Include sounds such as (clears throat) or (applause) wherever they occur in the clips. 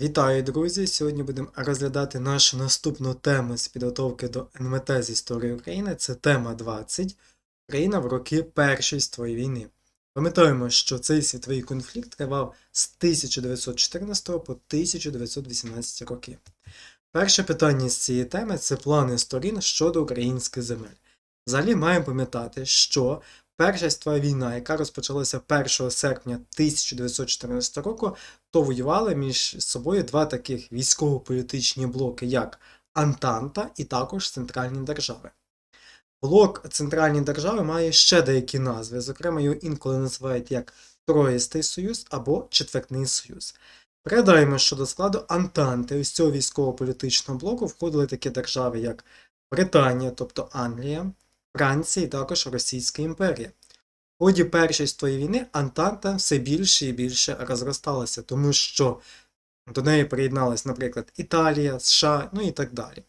Вітаю, друзі! Сьогодні будемо розглядати нашу наступну тему з підготовки до НМТ з історії України. Це тема 20. Україна в роки Першої світової війни. Пам'ятаємо, що цей світовий конфлікт тривав з 1914 по 1918 роки. Перше питання з цієї теми це плани сторін щодо українських земель. Взагалі маємо пам'ятати, що Перша світова війна, яка розпочалася 1 серпня 1914 року, то воювали між собою два таких військово-політичні блоки, як Антанта і також Центральні держави. Блок Центральні держави має ще деякі назви, зокрема, його інколи називають як Троїстий Союз або Четвертний Союз. Пригадаємо, що до складу Антанти ось цього військово-політичного блоку входили такі держави, як Британія, тобто Англія, Франція і також Російська імперія. В ході Першої світової війни Антанта все більше і більше розросталася, тому що до неї приєдналась, наприклад, Італія, США, ну і так далі.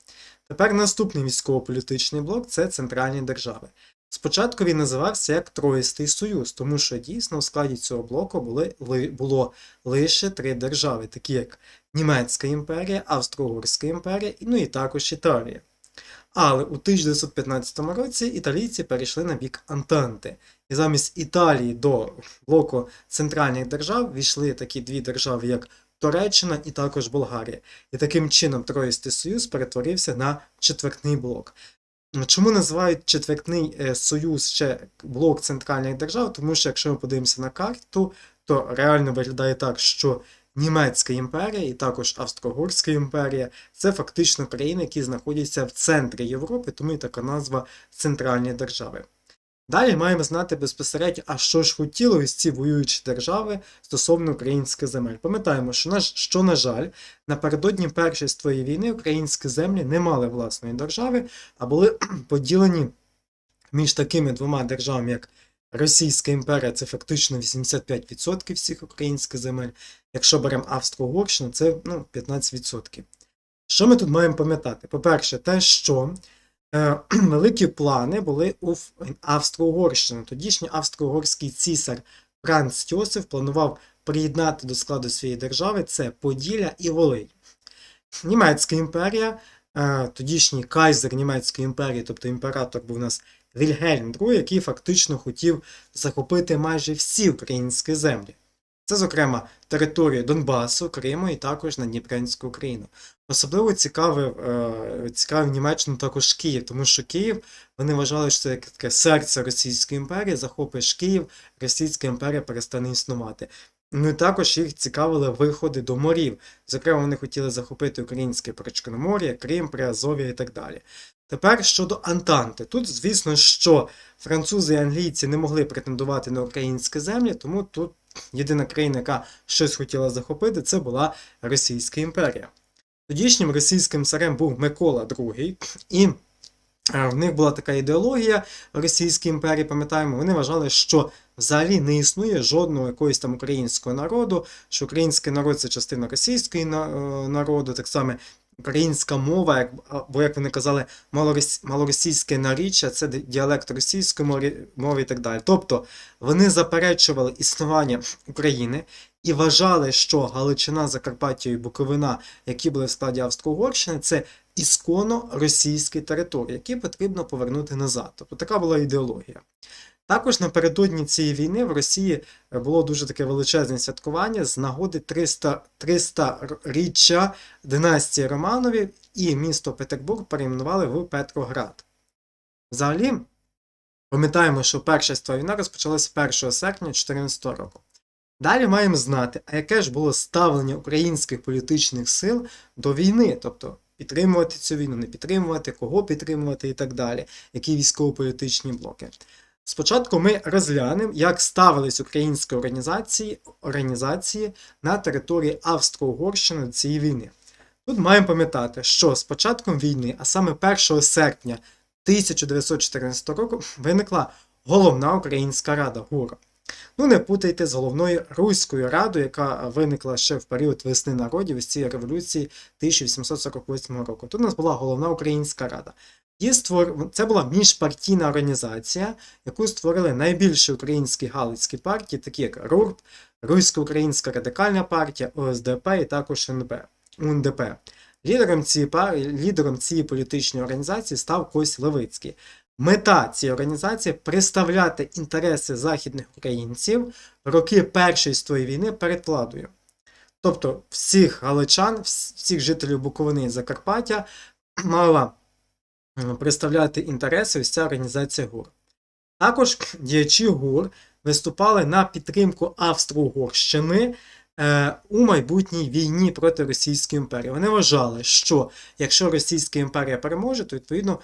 Тепер наступний військово-політичний блок це центральні держави. Спочатку він називався як Троїстий Союз, тому що дійсно в складі цього блоку були, ли, було лише три держави, такі як Німецька імперія, Австро-Угорська імперія, ну і також Італія. Але у 1915 році італійці перейшли на бік Антанти. І замість Італії до блоку центральних держав війшли такі дві держави, як Туреччина і також Болгарія. І таким чином Троїстий Союз перетворився на четвертний блок. Чому називають четвертний е, союз ще блок центральних держав? Тому що якщо ми подивимося на карту, то реально виглядає так, що Німецька імперія і також Австро-Угорська імперія це фактично країни, які знаходяться в центрі Європи, тому і така назва центральні держави. Далі маємо знати безпосередньо, а що ж хотіли ось ці воюючі держави стосовно українських земель. Пам'ятаємо, що, що, на жаль, напередодні Першої війни українські землі не мали власної держави, а були (clears throat) поділені між такими двома державами, як Російська імперія, це фактично 85% всіх українських земель. Якщо беремо Австро-Угорщину, це ну, 15%. Що ми тут маємо пам'ятати? По-перше, те, що е, (clears throat) великі плани були у Австро-Угорщини. Тодішній австро-угорський цісар Франц Йосиф планував приєднати до складу своєї держави це Поділля і Волинь. Німецька імперія, е, тодішній кайзер Німецької імперії, тобто імператор був у нас Вільгельм II, який фактично хотів захопити майже всі українські землі. Це, зокрема, територію Донбасу, Криму і також Надніпрянську Україну. Особливо цікавив, е, цікавив Німеччину також Київ, тому що Київ вони вважали, що це таке серце Російської імперії, захопиш Київ, Російська імперія перестане існувати. Ну і також їх цікавили виходи до морів. Зокрема, вони хотіли захопити українське Причорномор'я, Крим, Приазов'я і так далі. Тепер щодо Антанти. Тут, звісно, що французи і англійці не могли претендувати на українські землі, тому тут єдина країна, яка щось хотіла захопити, це була Російська імперія. Тодішнім російським царем був Микола II, і в них була така ідеологія Російській імперії, пам'ятаємо, вони вважали, що взагалі не існує жодного якогось там українського народу, що український народ це частина російської народу, так само українська мова, як, або, як вони казали, малоросійське наріччя, це діалект російської мови і так далі. Тобто вони заперечували існування України і вважали, що Галичина, Закарпаття і Буковина, які були в складі Австро-Угорщини, це ісконно російські території, які потрібно повернути назад. Тобто така була ідеологія. Також напередодні цієї війни в Росії було дуже таке величезне святкування з нагоди 300 300 річчя династії Романовів і місто Петербург перейменували в Петроград. Взагалі, пам'ятаємо, що Перша світова війна розпочалася 1 серпня 2014 року. Далі маємо знати, а яке ж було ставлення українських політичних сил до війни, тобто підтримувати цю війну, не підтримувати, кого підтримувати і так далі, які військово-політичні блоки. Спочатку ми розглянемо, як ставились українські організації організації на території Австро-Угорщини до цієї війни. Тут маємо пам'ятати, що з початком війни, а саме 1 серпня 1914 року, виникла головна українська рада ГУРа. Ну, не путайте з головною Руською радою, яка виникла ще в період весни народів із цієї революції 1848 року. Тут у нас була головна українська рада. Це була міжпартійна організація, яку створили найбільші українські галицькі партії, такі як РУРП, Русько-Українська Радикальна партія, ОСДП і також НБ, УНДП. Лідером цієї. Лідером цієї політичної організації став Кось Левицький. Мета цієї організації представляти інтереси західних українців роки Першої світової війни перед владою. Тобто всіх галичан, всіх жителів Буковини і Закарпаття (clears throat) мала представляти інтереси ось ця організація ГУР. Також діячі ГУР виступали на підтримку Австро-Угорщини е, у майбутній війні проти Російської імперії. Вони вважали, що якщо Російська імперія переможе, то відповідно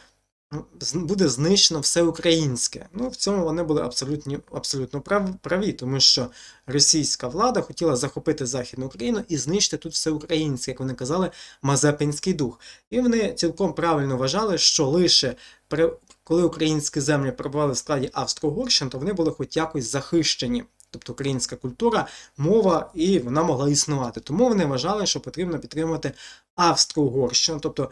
буде знищено все українське. Ну, в цьому вони були абсолютно, абсолютно прав- праві, тому що російська влада хотіла захопити Західну Україну і знищити тут все українське, як вони казали, Мазепинський дух. І вони цілком правильно вважали, що лише при, коли українські землі перебували в складі Австро-Угорщин, то вони були хоч якось захищені. Тобто українська культура, мова, і вона могла існувати. Тому вони вважали, що потрібно підтримувати Австро-Угорщину, тобто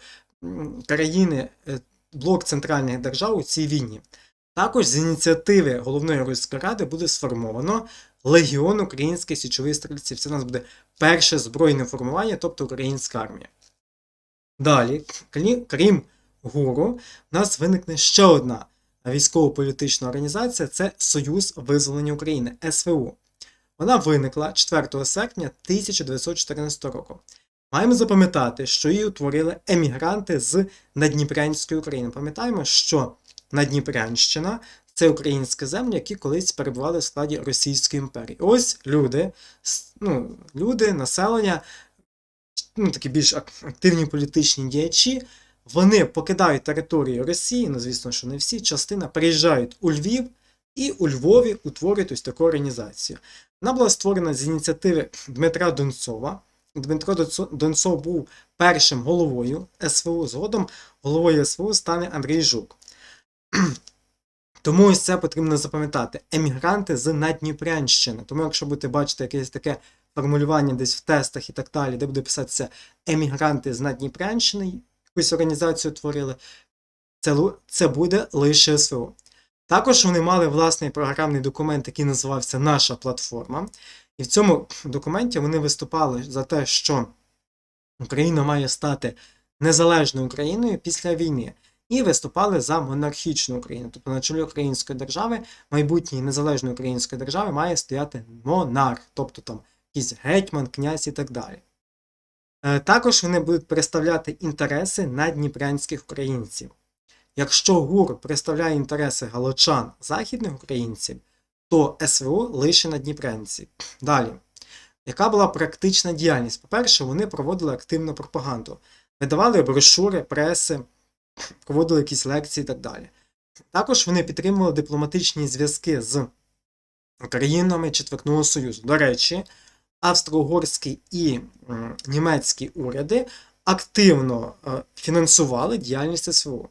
країни, е, блок центральних держав у цій війні. Також з ініціативи Головної Руської Ради буде сформовано Легіон українських січових стрільців. Це у нас буде перше збройне формування, тобто українська армія. Далі, крім ГУРу, у нас виникне ще одна військово-політична організація це Союз Визволення України СВУ. Вона виникла 4 серпня 1914 року. Маємо запам'ятати, що її утворили емігранти з Надніпрянської України. Пам'ятаємо, що Надніпрянщина це українські землі, які колись перебували в складі Російської імперії. Ось люди, ну, люди, населення, ну, такі більш активні політичні діячі, вони покидають територію Росії, ну звісно, що не всі, частина приїжджають у Львів і у Львові утворюють ось таку організацію. Вона була створена з ініціативи Дмитра Донцова. Дмитро Донцо- Донцов був першим головою СВУ, згодом головою СВУ стане Андрій Жук. (clears throat) Тому ось це потрібно запам'ятати. Емігранти з Надніпрянщини. Тому, якщо будете бачити якесь таке формулювання десь в тестах і так далі, де буде писатися емігранти з Надніпрянщини, якусь організацію творили, це, це буде лише СВО. Також вони мали власний програмний документ, який називався Наша платформа. І в цьому документі вони виступали за те, що Україна має стати незалежною Україною після війни. І виступали за монархічну Україну. Тобто на чолі української держави, майбутньої незалежної української держави має стояти монарх, тобто там якийсь гетьман, князь і так далі. Е, Також вони будуть представляти інтереси надніпрянських українців. Якщо ГУР представляє інтереси галичан західних українців, то СВО лише надніпрянці. Далі. Яка була практична діяльність? По-перше, вони проводили активну пропаганду, видавали брошури, преси, проводили якісь лекції і так далі. Також вони підтримували дипломатичні зв'язки з країнами Четвертного Союзу. До речі, австро-угорський і німецькі уряди активно е, фінансували діяльність СВО.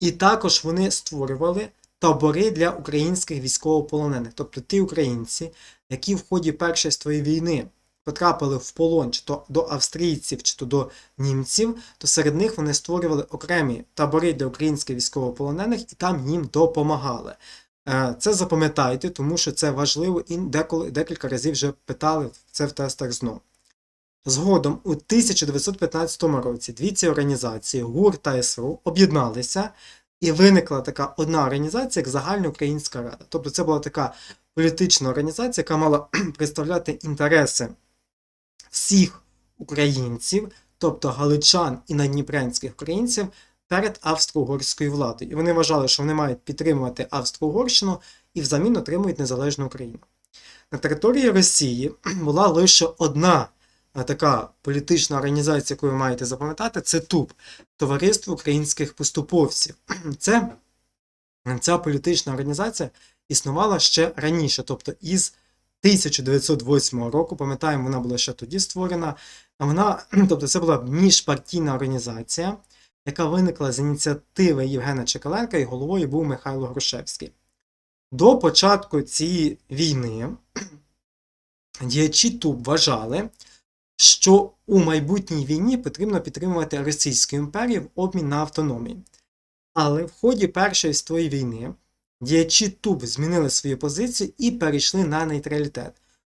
І також вони створювали табори для українських військовополонених, тобто ті українці, які в ході Першої світової війни потрапили в полон чи то до австрійців, чи то до німців, то серед них вони створювали окремі табори для українських військовополонених і там їм допомагали. Е, Це запам'ятайте, тому що це важливо і деколи, декілька разів вже питали це в тестах знову. Згодом у 1915 році дві ці організації ГУР та СРУ об'єдналися і виникла така одна організація, як Загальноукраїнська Рада. Тобто це була така політична організація, яка мала (clears throat) представляти інтереси всіх українців, тобто галичан і надніпрянських українців, перед австро-угорською владою. І вони вважали, що вони мають підтримувати Австро-Угорщину і взамін отримують незалежну Україну. На території Росії (clears throat) була лише одна така політична організація, яку ви маєте запам'ятати, це ТУП Товариство українських поступовців. (clears throat) Це, ця політична організація існувала ще раніше, тобто із 1908 року, пам'ятаємо, вона була ще тоді створена. Вона, (clears throat) тобто, це була міжпартійна організація, яка виникла з ініціативи Євгена Чекаленка, і головою був Михайло Грушевський. До початку цієї війни (clears throat) діячі ТУП вважали, що у майбутній війні потрібно підтримувати Російську імперію в обмін на автономію. Але в ході Першої світової війни діячі ТУБ змінили свою позицію і перейшли на нейтралітет.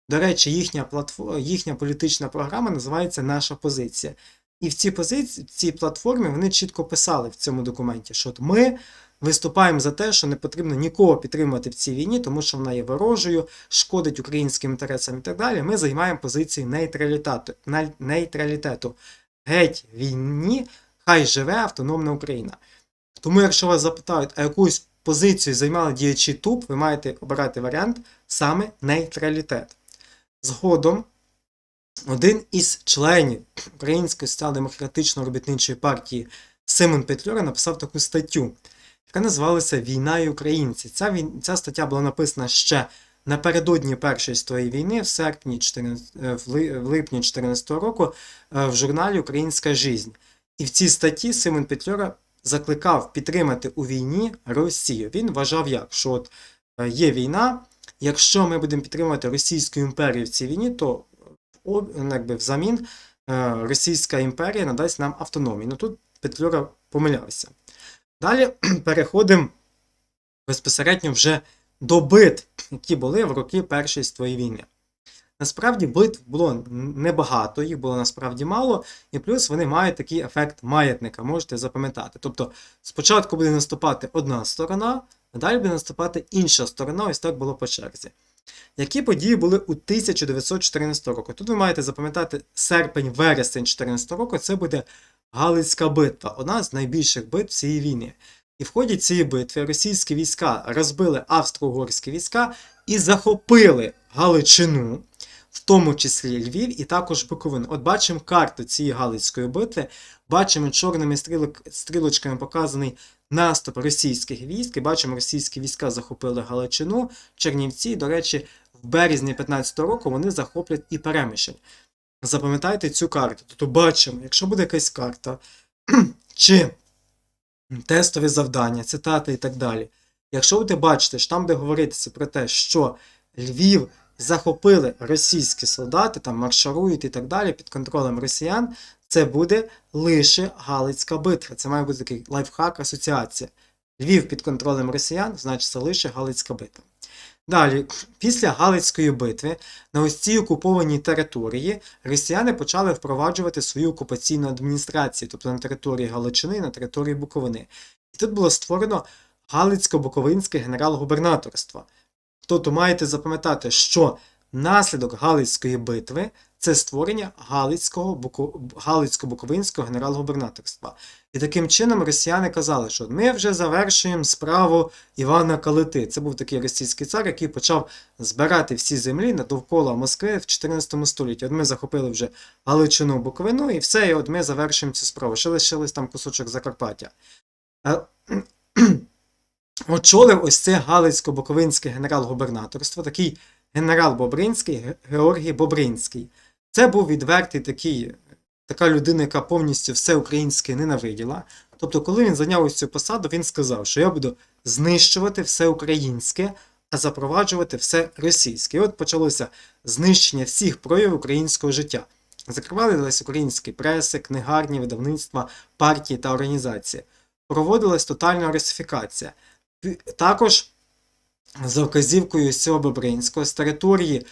До речі, їхня, платфо... їхня політична програма називається Наша позиція. І в цій позиції, в цій платформі вони чітко писали в цьому документі, що от ми виступаємо за те, що не потрібно нікого підтримувати в цій війні, тому що вона є ворожою, шкодить українським інтересам і так далі. Ми займаємо позицію нейтралітету. нейтралітету. Геть війні, хай живе автономна Україна. Тому, якщо вас запитають, а якусь позицію займали діячі ТУП, ви маєте обирати варіант саме нейтралітет. Згодом один із членів Української соціал-демократичної робітничої партії Симон Петлюра написав таку статтю, яка називалася Війна і українці. Ця, вій... Ця стаття була написана ще напередодні Першої світової війни, в серпні 14... е, в липні 2014 року е, в журналі Українська жизнь. І в цій статті Симон Петлюра закликав підтримати у війні Росію. Він вважав як, що от е, є війна, якщо ми будемо підтримувати Російську імперію в цій війні, то ну, якби взамін Російська імперія надасть нам автономію. Ну тут Петлюра помилявся. Далі (clears throat) переходимо безпосередньо вже до битв, які були в роки Першої світової війни. Насправді битв було небагато, їх було насправді мало, і плюс вони мають такий ефект маятника, можете запам'ятати. Тобто спочатку буде наступати одна сторона, а далі буде наступати інша сторона, ось так було по черзі. Які події були у 1914 року? Тут ви маєте запам'ятати серпень-вересень 14 року, це буде Галицька битва, одна з найбільших битв цієї війни. І в ході цієї битви російські війська розбили австро-угорські війська і захопили Галичину, в тому числі Львів і також Буковину. От бачимо карту цієї Галицької битви, бачимо чорними стрілочками показаний наступ російських військ, і бачимо, російські війська захопили Галичину, Чернівці, до речі, в березні 15 року вони захоплять і Перемишль. Запам'ятайте цю карту. Тобто бачимо, якщо буде якась карта, (clears throat) чи тестові завдання, цитати і так далі. Якщо ви бачите, що там, де говориться про те, що Львів захопили російські солдати, там марширують і так далі під контролем росіян, це буде лише Галицька битва. Це має бути такий лайфхак асоціація. Львів під контролем росіян, значить це лише Галицька битва. Далі, після Галицької битви на ось цій окупованій території росіяни почали впроваджувати свою окупаційну адміністрацію, тобто на території Галичини, на території Буковини. І тут було створено Галицько-Буковинське генерал-губернаторство. Тобто маєте запам'ятати, що наслідок Галицької битви це створення Галицько-Буковинського генерал-губернаторства. І таким чином росіяни казали, що ми вже завершуємо справу Івана Калити. Це був такий російський цар, який почав збирати всі землі довкола Москви в 14 столітті. От ми захопили вже Галичину Буковину, і все, і от ми завершуємо цю справу. Ще лишилось там кусочок Закарпаття. Е, Очолив ось це Галицько-Буковинське генерал-губернаторство, такий генерал Бобринський, Георгій Бобринський. Це був відвертий такий, така людина, яка повністю все українське ненавиділа. Тобто, коли він зайняв ось цю посаду, він сказав, що я буду знищувати все українське, а запроваджувати все російське. І от почалося знищення всіх проявів українського життя. Закривались українські преси, книгарні, видавництва, партії та організації. Проводилась тотальна русифікація. Також за вказівкою цього Бобринського з території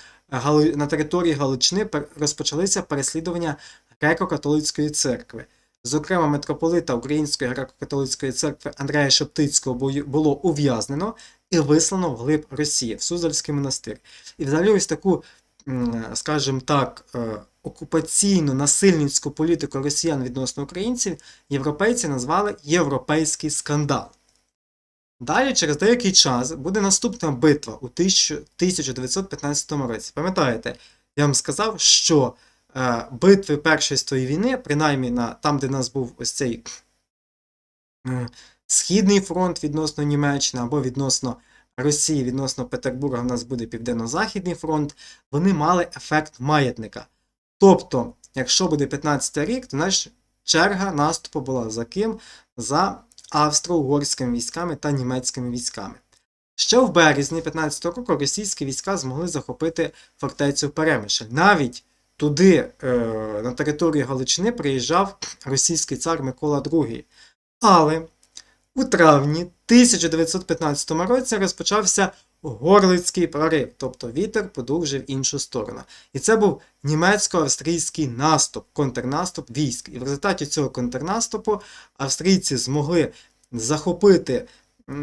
на території Галичини розпочалися переслідування греко-католицької церкви. Зокрема, митрополита Української греко-католицької церкви Андрея Шептицького було ув'язнено і вислано в глиб Росії, в Суздальський монастир. І взагалі ось таку, скажімо так, е, окупаційну насильницьку політику росіян відносно українців європейці назвали європейський скандал. Далі, через деякий час, буде наступна битва у 1915 році. Пам'ятаєте, я вам сказав, що битви Першої світової війни, принаймні на, там, де нас був ось цей е, Східний фронт відносно Німеччини або відносно Росії, відносно Петербурга, в нас буде Південно-Західний фронт, вони мали ефект маятника. Тобто, якщо буде 15 рік, то значить черга наступу була за ким? За австро-угорськими військами та німецькими військами. Ще в березні 15 року російські війська змогли захопити фортецю Перемишль. Навіть туди, е, на територію Галичини, приїжджав російський цар Микола II. Але У травні 1915 році розпочався Горлицький прорив, тобто вітер подув вже в іншу сторону. І це був німецько-австрійський наступ, контрнаступ військ. І в результаті цього контрнаступу австрійці змогли захопити,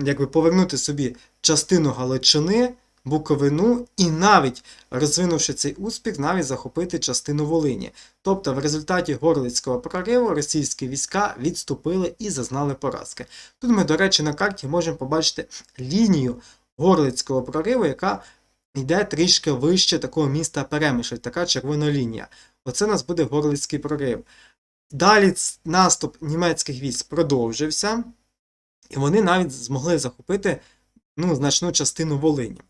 якби повернути собі частину Галичини, Буковину і навіть розвинувши цей успіх, навіть захопити частину Волині. Тобто, в результаті Горлицького прориву російські війська відступили і зазнали поразки. Тут ми, до речі, на карті можемо побачити лінію Горлицького прориву, яка йде трішки вище такого міста Перемишль, така червона лінія. Оце у нас буде Горлицький прорив. Далі наступ німецьких військ продовжився, і вони навіть змогли захопити ну, значну частину Волині.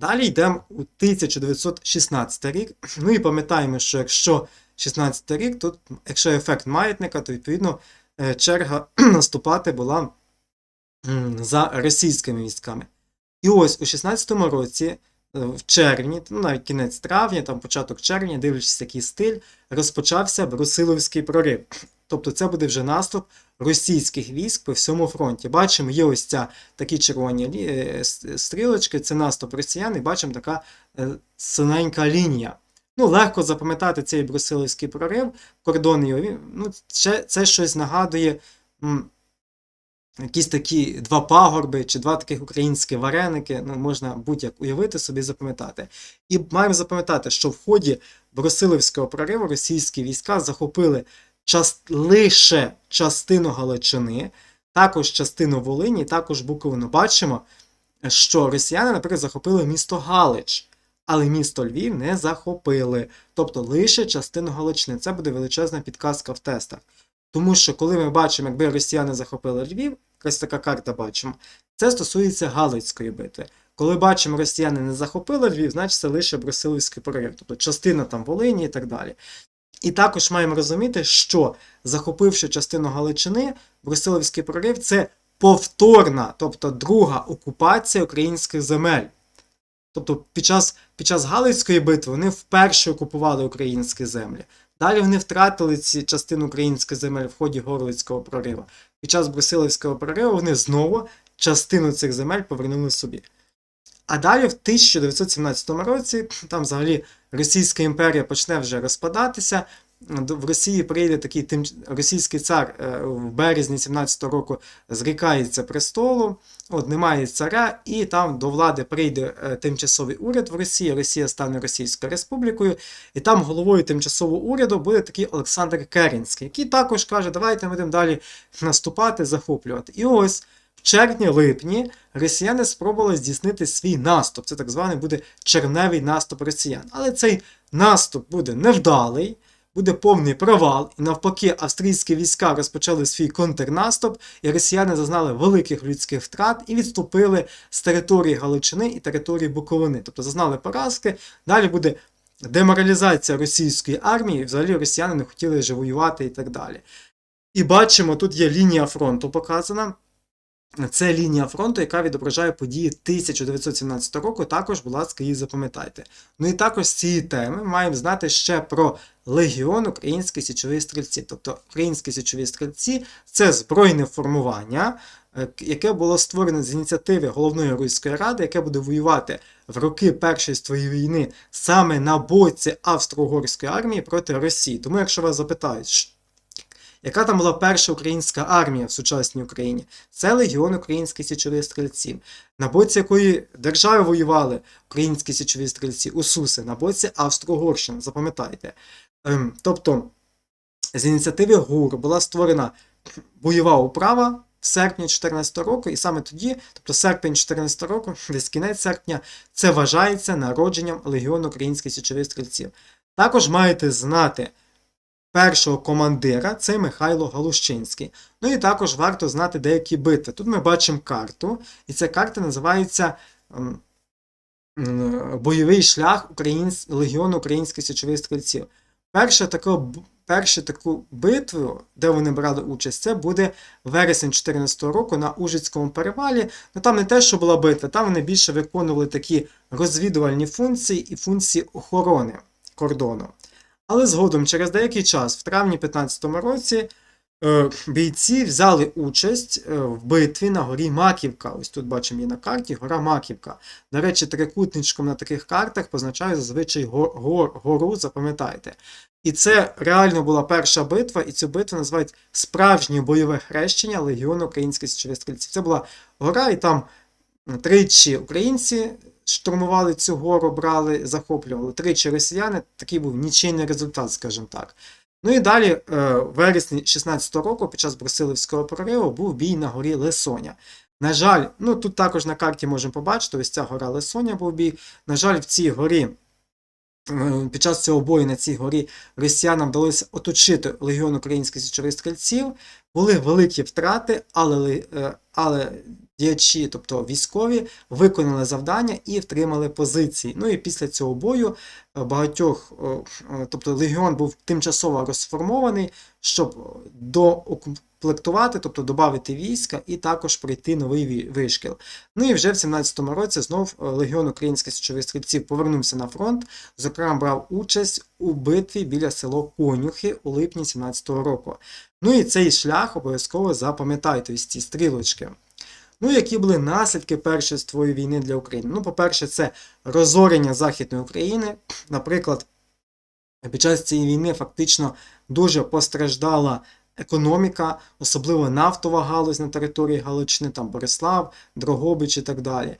Далі йдемо у 1916 рік. Ну і пам'ятаємо, що якщо 16 рік, то якщо ефект маятника, то відповідно е, черга (clears throat) наступати була за російськими військами. І ось у 16-му році, в червні, ну навіть кінець травня, там початок червня, дивлячись який стиль, розпочався Брусиловський прорив. Тобто це буде вже наступ російських військ по всьому фронті. Бачимо, є ось ця такі червоні е, стрілочки, це наступ росіян, і бачимо така е, синенька лінія. Ну, легко запам'ятати цей Брусиловський прорив, кордон його. Ну, це, це щось нагадує. Якісь такі два пагорби чи два таких українські вареники, ну можна будь-як уявити собі запам'ятати. І маємо запам'ятати, що в ході Брусиловського прориву російські війська захопили час... лише частину Галичини, також частину Волині, також Буковину. Бачимо, що росіяни, наприклад, захопили місто Галич, але місто Львів не захопили. Тобто лише частину Галичини. Це буде величезна підказка в тестах. Тому що, коли ми бачимо, якби росіяни захопили Львів, якась така карта бачимо, це стосується Галицької битви. Коли бачимо, росіяни не захопили Львів, значить це лише Брусиловський прорив, тобто частина там Волині і так далі. І також маємо розуміти, що захопивши частину Галичини, Брусиловський прорив це повторна, тобто друга окупація українських земель. Тобто під час, під час Галицької битви вони вперше окупували українські землі. Далі вони втратили ці частину українських земель в ході Горлицького прориву. Під час Брусиловського прориву вони знову частину цих земель повернули собі. А далі в 1917 році, там взагалі Російська імперія почне вже розпадатися. В Росії прийде такий тим... російський цар е, в березні 17-го року зрікається престолу, от немає царя, і там до влади прийде е, тимчасовий уряд в Росії. Росія стане Російською Республікою, і там головою тимчасового уряду буде такий Олександр Керенський, який також каже, давайте ми будемо далі наступати, захоплювати. І ось в червні-липні росіяни спробували здійснити свій наступ. Це так званий буде червневий наступ росіян. Але цей наступ буде невдалий, буде повний провал, і навпаки, австрійські війська розпочали свій контрнаступ, і росіяни зазнали великих людських втрат і відступили з території Галичини і території Буковини. Тобто зазнали поразки. Далі буде деморалізація російської армії, взагалі росіяни не хотіли вже воювати і так далі. І бачимо, тут є лінія фронту показана. Це лінія фронту, яка відображає події 1917 року. Також, будь ласка, її запам'ятайте. Ну і також з цієї теми маємо знати ще про Легіон Українських січових стрільців. Тобто Українські січові стрільці це збройне формування, е, яке було створено з ініціативи Головної Руської Ради, яке буде воювати в роки Першої світової війни саме на боці Австро-Угорської армії проти Росії. Тому, якщо вас запитають, «Ш- яка там була перша українська армія в сучасній Україні? Це Легіон Українських січових стрільців. На боці якої держави воювали українські січові стрільці, Усуси, на боці Австро-Угорщини, запам'ятайте. Ем, тобто, з ініціативи ГУР була створена бойова управа в серпні 2014 року, і саме тоді, тобто серпень 2014 року, (laughs) десь кінець серпня, це вважається народженням Легіону Українських січових стрільців. Також маєте знати першого командира, це Михайло Галущинський. Ну і також варто знати деякі битви. Тут ми бачимо карту, і ця карта називається ем, Бойовий шлях Українсь... Легіону Українських січових стрільців. Перша така, першу таку битву, де вони брали участь, це буде вересень 2014 року на Ужицькому перевалі. Ну там не те, що була битва, там вони більше виконували такі розвідувальні функції і функції охорони кордону. Але згодом, через деякий час, в травні 2015 році, е, бійці взяли участь е, в битві на горі Маківка. Ось тут бачимо її на карті гора Маківка. До речі, трикутничком на таких картах позначає зазвичай гор, гор, гору, запам'ятайте. І це реально була перша битва, і цю битву називають справжнє бойове хрещення Легіону українських січових. Це була гора, і там тричі українці штурмували цю гору, брали, захоплювали, тричі росіяни. Такий був нічийний результат, скажімо так. Ну і далі, е, в вересні 16-го року, під час Брусилівського прориву, був бій на горі Лесоня. На жаль, ну тут також на карті можемо побачити, ось ця гора Лесоня був бій. На жаль, в цій горі, е, під час цього бою на цій горі росіянам вдалося оточити легіон українських січових стрільців. Були великі втрати, але, е, але діячі, тобто військові, виконали завдання і втримали позиції. Ну і після цього бою е, багатьох, е, е, тобто легіон був тимчасово розформований, щоб доукомплектувати, тобто додати війська і також пройти новий вишкіл. Ну і вже в 17-му році знов легіон українських січових стрільців повернувся на фронт, зокрема брав участь у битві біля село Конюхи у липні 17-го року. Ну і цей шлях обов'язково запам'ятайте ось ці стрілочки. Ну, які були наслідки першої війни для України? Ну, по-перше, це розорення Західної України. Наприклад, під час цієї війни фактично дуже постраждала економіка, особливо нафтова галузь на території Галичини, там Борислав, Дрогобич і так далі.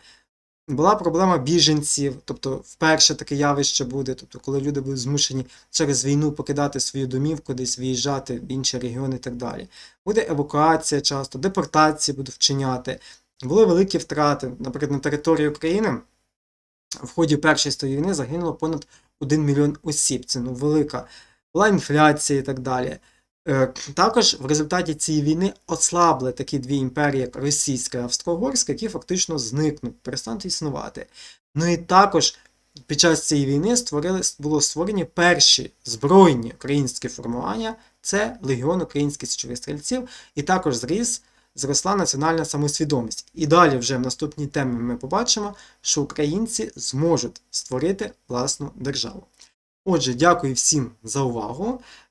Була проблема біженців, тобто вперше таке явище буде, тобто коли люди будуть змушені через війну покидати свою домівку, десь виїжджати в інші регіони і так далі. Буде евакуація часто, депортації будуть вчиняти. Були великі втрати. Наприклад, на території України в ході Першої світової війни загинуло понад 1 мільйон осіб. Це ну, велика. Була інфляція і так далі. Е, Також в результаті цієї війни ослабли такі дві імперії, як Російська і Австро-Угорська, які фактично зникнуть, перестануть існувати. Ну і також під час цієї війни створили, було створені перші збройні українські формування, це Легіон українських січових стрільців, і також зріс, зросла національна самосвідомість. І далі вже в наступній темі ми побачимо, що українці зможуть створити власну державу. Отже, дякую всім за увагу